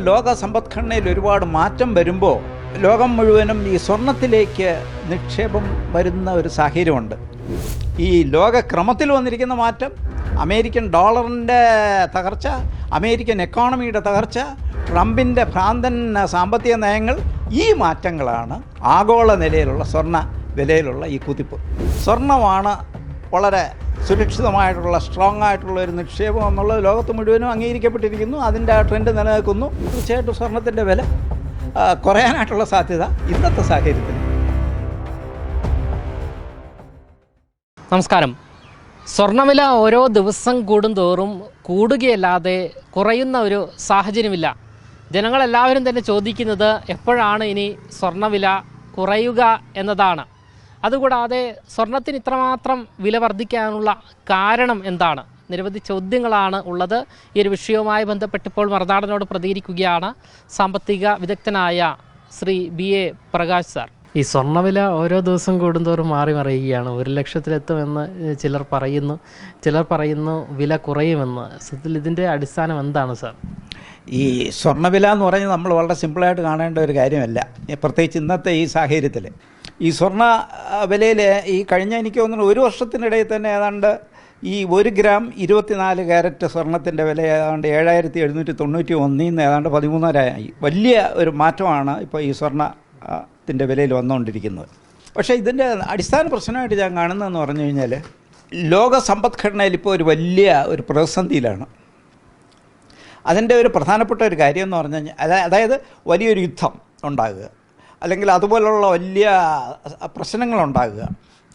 ലോക സമ്പദ്ഘടനയിൽ ഒരുപാട് മാറ്റം വരുമ്പോൾ ലോകം മുഴുവനും ഈ സ്വർണത്തിലേക്ക് നിക്ഷേപം വരുന്ന ഒരു സാഹചര്യമുണ്ട്. ഈ ലോകക്രമത്തിൽ വന്നിരിക്കുന്ന മാറ്റം അമേരിക്കൻ ഡോളറിന്റെ തകർച്ച അമേരിക്കൻ എക്കോണമിയുടെ തകർച്ച ട്രംപിന്റെ ഭ്രാന്തൻ സാമ്പത്തിക നയങ്ങൾ ഈ മാറ്റങ്ങളാണ് ആഗോള നിലയിലുള്ള സ്വർണ വിലയിലുള്ള ഈ കുതിപ്പ്. സ്വർണമാണ് വളരെ സുരക്ഷിതമായിട്ടുള്ള സ്ട്രോങ് ആയിട്ടുള്ള ഒരു നിക്ഷേപം എന്നുള്ളത് ലോകത്ത് മുഴുവനും അംഗീകരിക്കപ്പെട്ടിരിക്കുന്നു. അതിന്റെ ആ ട്രെൻഡ് നിലനിൽക്കുന്നു. തീർച്ചയായിട്ടും സ്വർണത്തിന്റെ വില കുറയാനായിട്ടുള്ള സാധ്യത ഇന്നത്തെ സാഹചര്യത്തിൽ. നമസ്കാരം. സ്വർണവില ഓരോ ദിവസം കൂടുന്തോറും കൂടുകയല്ലാതെ കുറയുന്ന ഒരു സാഹചര്യമില്ല. ജനങ്ങളെല്ലാവരും തന്നെ ചോദിക്കുന്നത് എപ്പോഴാണ് ഇനി സ്വർണവില കുറയുക എന്നതാണ്. അതുകൂടാതെ സ്വർണത്തിന് ഇത്രമാത്രം വില വർദ്ധിക്കാനുള്ള കാരണം എന്താണ്? നിരവധി ചോദ്യങ്ങളാണ് ഉള്ളത്. ഈ ഒരു വിഷയവുമായി ബന്ധപ്പെട്ടിപ്പോൾ മറുനാടനോട് പ്രതികരിക്കുകയാണ് സാമ്പത്തിക വിദഗ്ധനായ Shri B A Prakash sir. ഈ സ്വർണവില ഓരോ ദിവസം കൂടുന്തോറും മാറി മറിയുകയാണ്. ഒരു ലക്ഷത്തിലെത്തുമെന്ന് ചിലർ പറയുന്നു. ചിലർ പറയുന്നു വില കുറയുമെന്ന്. സത്യത്തിൽ ഇതിന്റെ അടിസ്ഥാനം എന്താണ് സാർ? ഈ സ്വർണവില എന്ന് പറഞ്ഞാൽ നമ്മൾ വളരെ സിമ്പിളായിട്ട് കാണേണ്ട ഒരു കാര്യമല്ല. പ്രത്യേകിച്ച് ഇന്നത്തെ ഈ സാഹചര്യത്തിൽ ഈ സ്വർണ വിലയിൽ ഈ കഴിഞ്ഞ എനിക്ക് തോന്നുന്നു ഒരു വർഷത്തിനിടയിൽ തന്നെ ഏതാണ്ട് ഈ ഒരു ഗ്രാം ഇരുപത്തിനാല് ക്യാരറ്റ് സ്വർണത്തിന്റെ വില ഏതാണ്ട് ഏഴായിരത്തി എഴുന്നൂറ്റി തൊണ്ണൂറ്റി ഒന്നിൽ നിന്ന് ഏതാണ്ട് പതിമൂന്നരായി വലിയ ഒരു മാറ്റമാണ് ഇപ്പോൾ ഈ സ്വർണത്തിന്റെ വിലയിൽ വന്നുകൊണ്ടിരിക്കുന്നത്. പക്ഷേ ഇതിന്റെ അടിസ്ഥാന പ്രശ്നമായിട്ട് ഞാൻ കാണുന്നതെന്ന് പറഞ്ഞു കഴിഞ്ഞാൽ ലോക സമ്പദ്ഘടനയിൽ ഇപ്പോൾ ഒരു വലിയ ഒരു പ്രതിസന്ധിയിലാണ്. അതിന്റെ ഒരു പ്രധാനപ്പെട്ട ഒരു കാര്യം എന്ന് പറഞ്ഞു കഴിഞ്ഞാൽ അതായത് വലിയൊരു യുദ്ധം ഉണ്ടാകുക. അല്ലെങ്കിൽ അതുപോലുള്ള വലിയ പ്രശ്നങ്ങളുണ്ടാകുക.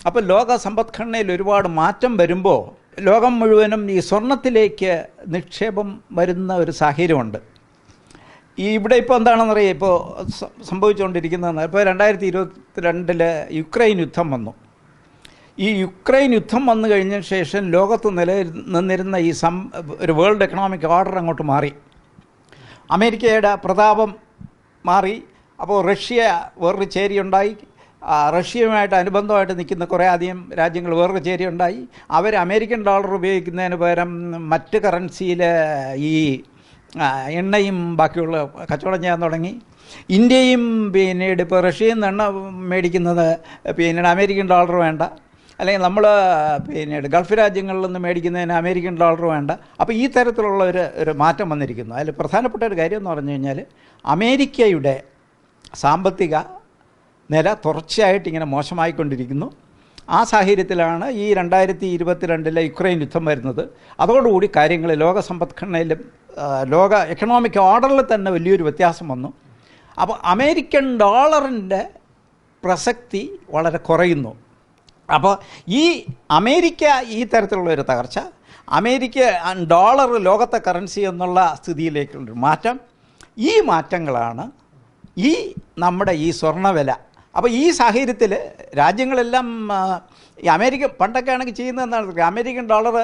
അപ്പോൾ ലോക സമ്പദ്ഘടനയിൽ ഒരുപാട് മാറ്റം വരുമ്പോൾ ലോകം മുഴുവനും ഈ സ്വർണത്തിലേക്ക് നിക്ഷേപം വരുന്ന ഒരു സാഹചര്യമുണ്ട്. ഈ ഇവിടെ ഇപ്പോൾ എന്താണെന്നറിയാം ഇപ്പോൾ സംഭവിച്ചുകൊണ്ടിരിക്കുന്നതെന്ന് ഇപ്പോൾ രണ്ടായിരത്തി ഇരുപത്തി രണ്ടിൽ യുക്രൈൻ യുദ്ധം വന്നു. ഈ യുക്രൈൻ യുദ്ധം വന്നു കഴിഞ്ഞ ശേഷം ലോകത്ത് നില നിന്നിരുന്ന ഈ സം ഒരു വേൾഡ് എക്കണോമിക് ഓർഡർ അങ്ങോട്ട് മാറി. അമേരിക്കയുടെ പ്രതാപം മാറി. അപ്പോൾ റഷ്യ വേറൊരു ചേരിയുണ്ടായി റഷ്യയുമായിട്ട് അനുബന്ധമായിട്ട് നിൽക്കുന്ന കുറേ അധികം രാജ്യങ്ങൾ വേറൊരു ചേരിയുണ്ടായി അവർ അമേരിക്കൻ ഡോളർ ഉപയോഗിക്കുന്നതിന് പകരം മറ്റ് കറൻസിയിൽ ഈ എണ്ണയും ബാക്കിയുള്ള കച്ചവടം ചെയ്യാൻ തുടങ്ങി. ഇന്ത്യയും പിന്നീട് ഇപ്പോൾ റഷ്യയിൽ നിന്ന് എണ്ണ മേടിക്കുന്നത് പിന്നീട് അമേരിക്കൻ ഡോളർ വേണ്ട. അല്ലെങ്കിൽ നമ്മൾ പിന്നീട് ഗൾഫ് രാജ്യങ്ങളിൽ നിന്ന് മേടിക്കുന്നതിന് അമേരിക്കൻ ഡോളർ വേണ്ട. അപ്പോൾ ഈ തരത്തിലുള്ള ഒരു ഒരു മാറ്റം വന്നിരിക്കുന്നു. അതിൽ പ്രധാനപ്പെട്ട ഒരു കാര്യം എന്ന് പറഞ്ഞു കഴിഞ്ഞാൽ അമേരിക്കയുടെ സാമ്പത്തിക നില തുടർച്ചയായിട്ട് ഇങ്ങനെ മോശമായിക്കൊണ്ടിരിക്കുന്നു. ആ സാഹചര്യത്തിലാണ് ഈ രണ്ടായിരത്തി ഇരുപത്തിരണ്ടിലെ യുക്രൈൻ യുദ്ധം വരുന്നത്. അതോടുകൂടി കാര്യങ്ങൾ ലോക സമ്പദ്ഘടനയിലും ലോക എക്കണോമിക് ഓർഡറിൽ തന്നെ വലിയൊരു വ്യത്യാസം വന്നു. അപ്പോൾ അമേരിക്കൻ ഡോളറിന്റെ പ്രസക്തി വളരെ കുറയുന്നു. അപ്പോൾ ഈ അമേരിക്ക ഈ തരത്തിലുള്ള ഒരു തകർച്ച അമേരിക്ക ഡോളർ ലോകത്തെ കറൻസി എന്നുള്ള സ്ഥിതിയിലേക്കുള്ളൊരു മാറ്റം ഈ മാറ്റങ്ങളാണ് ഈ നമ്മുടെ ഈ സ്വർണവില അപ്പോൾ ഈ സാഹചര്യത്തിൽ രാജ്യങ്ങളെല്ലാം ഈ അമേരിക്ക പണ്ടൊക്കെ ആണെങ്കിൽ ചെയ്യുന്നത് എന്താണ്? അമേരിക്കൻ ഡോളർ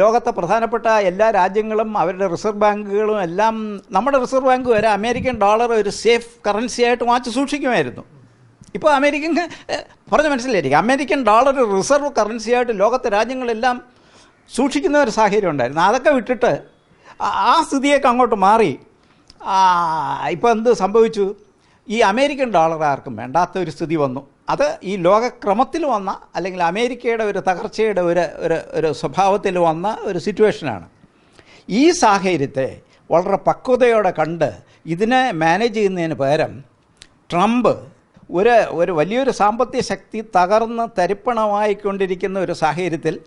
ലോകത്തെ പ്രധാനപ്പെട്ട എല്ലാ രാജ്യങ്ങളും അവരുടെ റിസർവ് ബാങ്കുകളും എല്ലാം നമ്മുടെ റിസർവ് ബാങ്ക് വരെ അമേരിക്കൻ ഡോളർ ഒരു സേഫ് കറൻസി ആയിട്ട് വാങ്ങിച്ച് സൂക്ഷിക്കുമായിരുന്നു. ഇപ്പോൾ അമേരിക്കൻ പറഞ്ഞ മനസ്സിലായിരിക്കും. അമേരിക്കൻ ഡോളർ റിസർവ് കറൻസിയായിട്ട് ലോകത്തെ രാജ്യങ്ങളെല്ലാം സൂക്ഷിക്കുന്ന ഒരു സാഹചര്യം ഉണ്ടായിരുന്നു. അതൊക്കെ വിട്ടിട്ട് ആ സ്ഥിതിയൊക്കെ അങ്ങോട്ട് മാറി. ഇപ്പോൾ എന്ത് സംഭവിച്ചു? ഈ അമേരിക്കൻ ഡോളർ ആർക്കും വേണ്ടാത്ത ഒരു സ്ഥിതി വന്നു. അത് ഈ ലോകക്രമത്തിൽ വന്ന അല്ലെങ്കിൽ അമേരിക്കയുടെ ഒരു തകർച്ചയുടെ ഒരു ഒരു ഒരു സ്വഭാവത്തിൽ വന്ന ഒരു സിറ്റുവേഷനാണ്. ഈ സാഹചര്യത്തെ വളരെ പക്വതയോടെ കണ്ട് ഇതിനെ മാനേജ് ചെയ്യുന്നതിന് പകരം ട്രംപ് ഒരു ഒരു വലിയൊരു സാമ്പത്തിക ശക്തി തകർന്ന് തരിപ്പണമായിക്കൊണ്ടിരിക്കുന്ന ഒരു സാഹചര്യത്തിൽ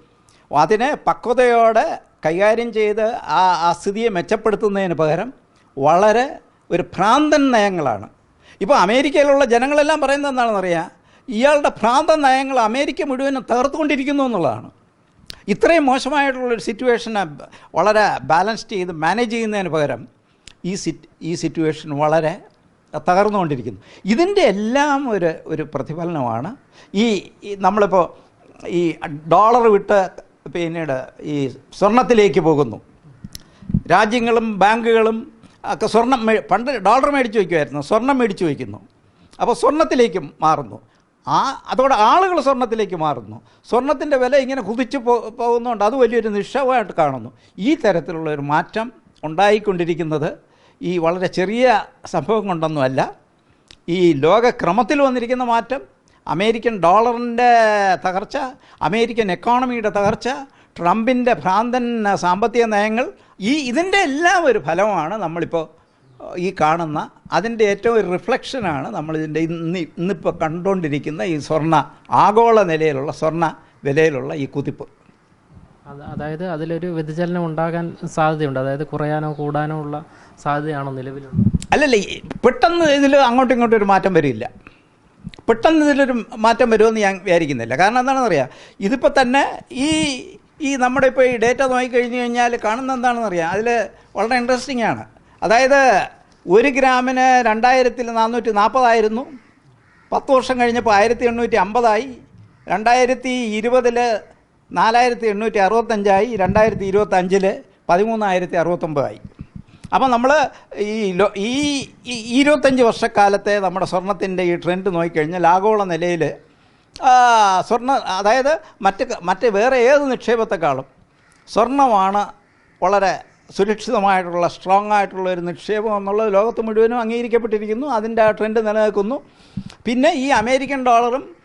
അതിനെ പക്വതയോടെ കൈകാര്യം ചെയ്ത് ആ ആ സ്ഥിതിയെ മെച്ചപ്പെടുത്തുന്നതിന് പകരം വളരെ ഒരു ഭ്രാന്തൻ നയങ്ങളാണ്. ഇപ്പോൾ അമേരിക്കയിലുള്ള ജനങ്ങളെല്ലാം പറയുന്നത് എന്താണെന്നറിയാം? ഇയാളുടെ ഭ്രാന്തൻ നയങ്ങൾ അമേരിക്ക മുഴുവനും തകർത്തുകൊണ്ടിരിക്കുന്നു എന്നുള്ളതാണ്. ഇത്രയും മോശമായിട്ടുള്ളൊരു സിറ്റുവേഷനെ വളരെ ബാലൻസ്ഡ് ചെയ്ത് മാനേജ് ചെയ്യുന്നതിന് പകരം ഈ സിറ്റ് ഈ സിറ്റുവേഷൻ വളരെ തകർന്നുകൊണ്ടിരിക്കുന്നു. ഇതിന്റെ എല്ലാം ഒരു ഒരു പ്രതിഫലനമാണ്. ഈ നമ്മളിപ്പോൾ ഈ ഡോളർ വിട്ട് പിന്നീട് ഈ സ്വർണത്തിലേക്ക് പോകുന്നു. രാജ്യങ്ങളും ബാങ്കുകളും ഒക്കെ സ്വർണം പണ്ട് ഡോളർ മേടിച്ച് വയ്ക്കുമായിരുന്നു. സ്വർണം മേടിച്ച് വയ്ക്കുന്നു. അപ്പോൾ സ്വർണത്തിലേക്ക് മാറുന്നു. ആ അതോടെ ആളുകൾ സ്വർണത്തിലേക്ക് മാറുന്നു. സ്വർണത്തിന്റെ വില ഇങ്ങനെ കുതിച്ച് പോ പോകുന്നതുകൊണ്ട് അത് വലിയൊരു നിക്ഷേപമായിട്ട് കാണുന്നു. ഈ തരത്തിലുള്ള ഒരു മാറ്റം ഉണ്ടായിക്കൊണ്ടിരിക്കുന്നത് ഈ വളരെ ചെറിയ സംഭവം കൊണ്ടൊന്നുമല്ല. ഈ ലോകക്രമത്തിൽ വന്നിരിക്കുന്ന മാറ്റം അമേരിക്കൻ ഡോളറിന്റെ തകർച്ച അമേരിക്കൻ എക്കോണമിയുടെ തകർച്ച ട്രംപിന്റെ ഭ്രാന്തൻ സാമ്പത്തിക നയങ്ങൾ ഈ ഇതിന്റെ എല്ലാം ഒരു ഫലമാണ് നമ്മളിപ്പോൾ ഈ കാണുന്ന അതിന്റെ ഏറ്റവും ഒരു റിഫ്ലക്ഷനാണ് നമ്മളിതിന്റെ ഇന്ന് ഇന്നിപ്പോൾ കണ്ടുകൊണ്ടിരിക്കുന്ന ഈ സ്വർണ ആഗോള നിലയിലുള്ള സ്വർണ വിലയിലുള്ള ഈ കുതിപ്പ്. അത് അതായത് അതിലൊരു വ്യതിചലനം ഉണ്ടാകാൻ സാധ്യതയുണ്ട്. അതായത് കുറയാനോ കൂടാനോ ഉള്ള സാധ്യതയാണോ നിലവിലുണ്ട് അല്ലല്ല പെട്ടെന്ന് ഇതിൽ അങ്ങോട്ടും ഇങ്ങോട്ടും ഒരു മാറ്റം വരില്ല. പെട്ടെന്ന് ഇതിലൊരു മാറ്റം വരുമെന്ന് ഞാൻ വിചാരിക്കുന്നില്ല. കാരണം എന്താണെന്ന് അറിയാം ഇതിപ്പോൾ തന്നെ ഈ ഈ നമ്മുടെ ഇപ്പോൾ ഈ ഡേറ്റ നോക്കിക്കഴിഞ്ഞ് കഴിഞ്ഞാൽ കാണുന്ന എന്താണെന്ന് അറിയാം അതിൽ വളരെ ഇൻട്രസ്റ്റിംഗ് ആണ്. അതായത് ഒരു ഗ്രാമിന് രണ്ടായിരത്തിൽ നാനൂറ്റി നാൽപ്പതായിരുന്നു പത്ത് വർഷം കഴിഞ്ഞപ്പോൾ ആയിരത്തി എണ്ണൂറ്റി അമ്പതായി രണ്ടായിരത്തി ഇരുപതിൽ നാലായിരത്തി എണ്ണൂറ്റി അറുപത്തഞ്ചായി രണ്ടായിരത്തി ഇരുപത്തഞ്ചിൽ പതിമൂന്നായിരത്തി അറുപത്തൊമ്പതായി അപ്പോൾ നമ്മൾ ഈ ലോ ഈ ഇരുപത്തഞ്ച് വർഷക്കാലത്തെ നമ്മുടെ സ്വർണത്തിന്റെ ഈ ട്രെൻഡ് നോക്കിക്കഴിഞ്ഞാൽ ആഗോള നിലയിൽ സ്വർണ അതായത് മറ്റ് മറ്റ് വേറെ ഏത് നിക്ഷേപത്തെക്കാളും സ്വർണമാണ് വളരെ സുരക്ഷിതമായിട്ടുള്ള സ്ട്രോങ് ആയിട്ടുള്ള ഒരു നിക്ഷേപം എന്നുള്ളത് ലോകത്ത് മുഴുവനും അംഗീകരിക്കപ്പെട്ടിരിക്കുന്നു. അതിന്റെ ട്രെൻഡ് നിലനിൽക്കുന്നു. പിന്നെ ഈ അമേരിക്കൻ ഡോളറും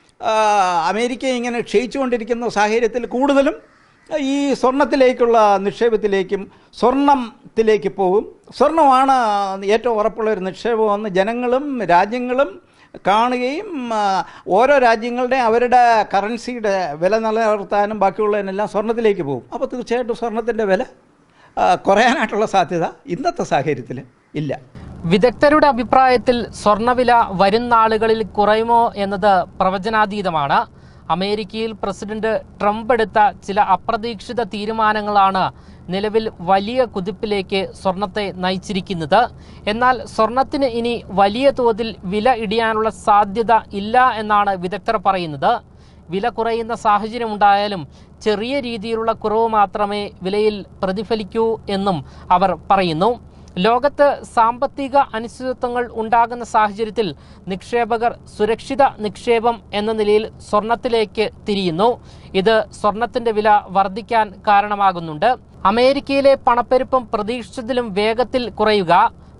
അമേരിക്ക ഇങ്ങനെ ക്ഷയിച്ചുകൊണ്ടിരിക്കുന്ന സാഹചര്യത്തിൽ കൂടുതലും ഈ സ്വർണത്തിലേക്കുള്ള നിക്ഷേപത്തിലേക്കും സ്വർണത്തിലേക്ക് പോകും. സ്വർണമാണ് ഏറ്റവും ഉറപ്പുള്ള ഒരു നിക്ഷേപമെന്ന് ജനങ്ങളും രാജ്യങ്ങളും കാണുകയും ഓരോ രാജ്യങ്ങളുടെ അവരുടെ കറൻസിയുടെ വില നിലനിർത്താനും ബാക്കിയുള്ളതിനെല്ലാം സ്വർണത്തിലേക്ക് പോകും. അപ്പോൾ തീർച്ചയായിട്ടും സ്വർണത്തിന്റെ വില കുറയാനായിട്ടുള്ള സാധ്യത ഇന്നത്തെ സാഹചര്യത്തിൽ ഇല്ല. വിദഗ്ധരുടെ അഭിപ്രായത്തിൽ സ്വർണവില വരും നാളുകളിൽ കുറയുമോ എന്നത് പ്രവചനാതീതമാണ്. അമേരിക്കയിൽ പ്രസിഡന്റ് ട്രംപ് എടുത്ത ചില അപ്രതീക്ഷിത തീരുമാനങ്ങളാണ് നിലവിൽ വലിയ കുതിപ്പിലേക്ക് സ്വർണത്തെ നയിച്ചിരിക്കുന്നത്. എന്നാൽ സ്വർണത്തിന് ഇനി വലിയ തോതിൽ വില ഇടിയാനുള്ള സാധ്യത ഇല്ല എന്നാണ് വിദഗ്ധർ പറയുന്നത്. വില കുറയുന്ന സാഹചര്യം ഉണ്ടായാലും ചെറിയ രീതിയിലുള്ള കുറവ് മാത്രമേ വിലയിൽ പ്രതിഫലിക്കൂ എന്നും അവർ പറയുന്നു. ലോകത്ത് സാമ്പത്തിക അനിശ്ചിതത്വങ്ങൾ ഉണ്ടാകുന്ന സാഹചര്യത്തിൽ നിക്ഷേപകർ സുരക്ഷിത നിക്ഷേപം എന്ന നിലയിൽ സ്വർണത്തിലേക്ക് തിരിയുന്നു. ഇത് സ്വർണത്തിന്റെ വില വർദ്ധിക്കാൻ കാരണമാകുന്നുണ്ട്. അമേരിക്കയിലെ പണപ്പെരുപ്പം പ്രതീക്ഷിച്ചതിലും വേഗത്തിൽ കുറയുക.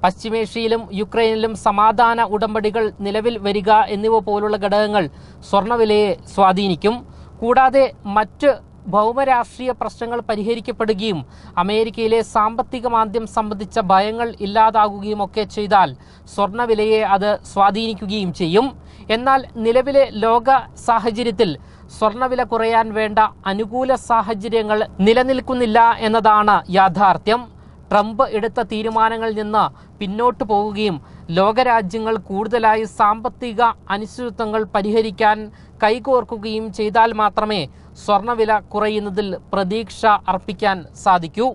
പശ്ചിമേഷ്യയിലും യുക്രൈനിലും സമാധാന ഉടമ്പടികൾ നിലവിൽ വരിക എന്നിവ പോലുള്ള ഘടകങ്ങൾ സ്വർണവിലയെ സ്വാധീനിക്കും. കൂടാതെ മറ്റ് ഭൗമരാഷ്ട്രീയ പ്രശ്നങ്ങൾ പരിഹരിക്കപ്പെടുകയും അമേരിക്കയിലെ സാമ്പത്തിക മാന്ദ്യം സംബന്ധിച്ച ഭയങ്ങൾ ഇല്ലാതാകുകയും ഒക്കെ ചെയ്താൽ സ്വർണവിലയെ അത് സ്വാധീനിക്കുകയും ചെയ്യും. എന്നാൽ നിലവിലെ ലോക സാഹചര്യത്തിൽ സ്വർണവില കുറയാൻ വേണ്ട അനുകൂല സാഹചര്യങ്ങൾ നിലനിൽക്കുന്നില്ല എന്നതാണ് യാഥാർത്ഥ്യം. ട്രംപ് എടുത്ത തീരുമാനങ്ങളിൽ നിന്ന് പിന്നോട്ട് പോവുകയും ലോകരാജ്യങ്ങൾ കൂടുതലായി സാമ്പത്തിക അനിശ്ചിതത്വങ്ങൾ പരിഹരിക്കാൻ കൈകോർക്കുകയും ചെയ്താൽ മാത്രമേ സ്വർണവില കുറയുന്നതിൽ പ്രതീക്ഷ അർപ്പിക്കാൻ സാധിക്കൂ.